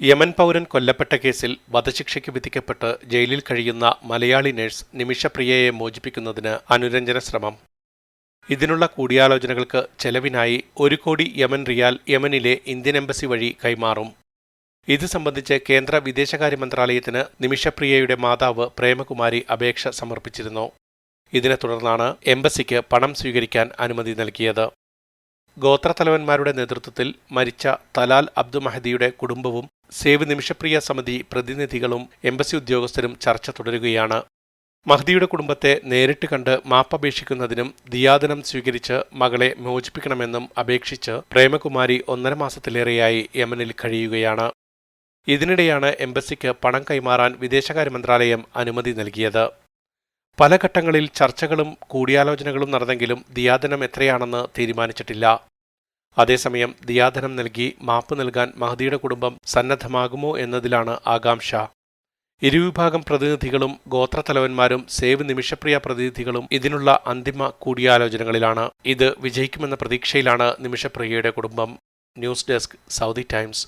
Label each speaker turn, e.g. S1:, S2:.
S1: Yemen പൗരൻ കൊല്ലപ്പെട്ട കേസിൽ വധശിക്ഷയ്ക്ക് വിധിക്കപ്പെട്ട് ജയിലിൽ കഴിയുന്ന മലയാളി നഴ്സ് നിമിഷപ്രിയയെ മോചിപ്പിക്കുന്നതിന് അനുരഞ്ജന ശ്രമം. ഇതിനുള്ള കൂടിയാലോചനകൾക്ക് ചെലവിനായി ഒരു കോടി യമൻ റിയാൽ യമനിലെ ഇന്ത്യൻ എംബസി വഴി കൈമാറും. ഇത് സംബന്ധിച്ച് കേന്ദ്ര വിദേശകാര്യ മന്ത്രാലയത്തിന് നിമിഷപ്രിയയുടെ മാതാവ് പ്രേമകുമാരി അപേക്ഷ സമർപ്പിച്ചിരുന്നു. ഇതിനെ തുടർന്നാണ് എംബസിക്ക് പണം സ്വീകരിക്കാൻ അനുമതി നൽകിയത്. ഗോത്രത്തലവന്മാരുടെ നേതൃത്വത്തിൽ മരിച്ച തലാൽ അബ്ദു മഹദിയുടെ കുടുംബവും സേവ് നിമിഷപ്രിയ സമിതി പ്രതിനിധികളും എംബസി ഉദ്യോഗസ്ഥരും ചർച്ച തുടരുകയാണ്. മഹദിയുടെ കുടുംബത്തെ നേരിട്ട് കണ്ട് മാപ്പപേക്ഷിക്കുന്നതിനും ദിയാദനം സ്വീകരിച്ച് മകളെ മോചിപ്പിക്കണമെന്നും അപേക്ഷിച്ച് പ്രേമകുമാരി ഒന്നര മാസത്തിലേറെയായി യമനിൽ കഴിയുകയാണ്. ഇതിനിടെയാണ് എംബസിക്ക് പണം കൈമാറാൻ വിദേശകാര്യ മന്ത്രാലയം അനുമതി നൽകിയത്. പല ഘട്ടങ്ങളിൽ ചർച്ചകളും കൂടിയാലോചനകളും നടന്നെങ്കിലും ദിയാദനം എത്രയാണെന്ന് തീരുമാനിച്ചിട്ടില്ല. അതേസമയം ദിയാധനം നൽകി മാപ്പ് നൽകാൻ മഹദിയുടെ കുടുംബം സന്നദ്ധമാകുമോ എന്നതിലാണ് ആകാംക്ഷ. ഇരുവിഭാഗം പ്രതിനിധികളും ഗോത്രത്തലവന്മാരും സേവ് നിമിഷപ്രിയ പ്രതിനിധികളും ഇതിനുള്ള അന്തിമ കൂടിയാലോചനകളിലാണ്. ഇത് വിജയിക്കുമെന്ന പ്രതീക്ഷയിലാണ് നിമിഷപ്രിയയുടെ കുടുംബം. News desk Saudi Times.